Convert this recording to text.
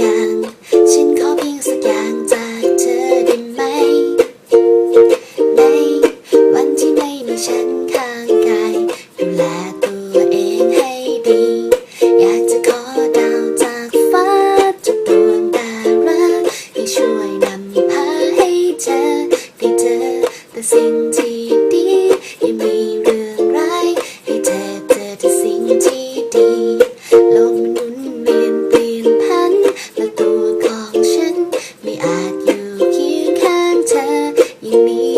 ฉันขอเพียงสักอย่างจากเธอได้ไหม ในวันที่ไม่มีฉันข้างกายดูแลตัวเองให้ดี อยากจะขอดาวจากฟ้าจากดวงดาให้ช่วยนำพาให้เธอได้เจอแต่สิ่งที่ me.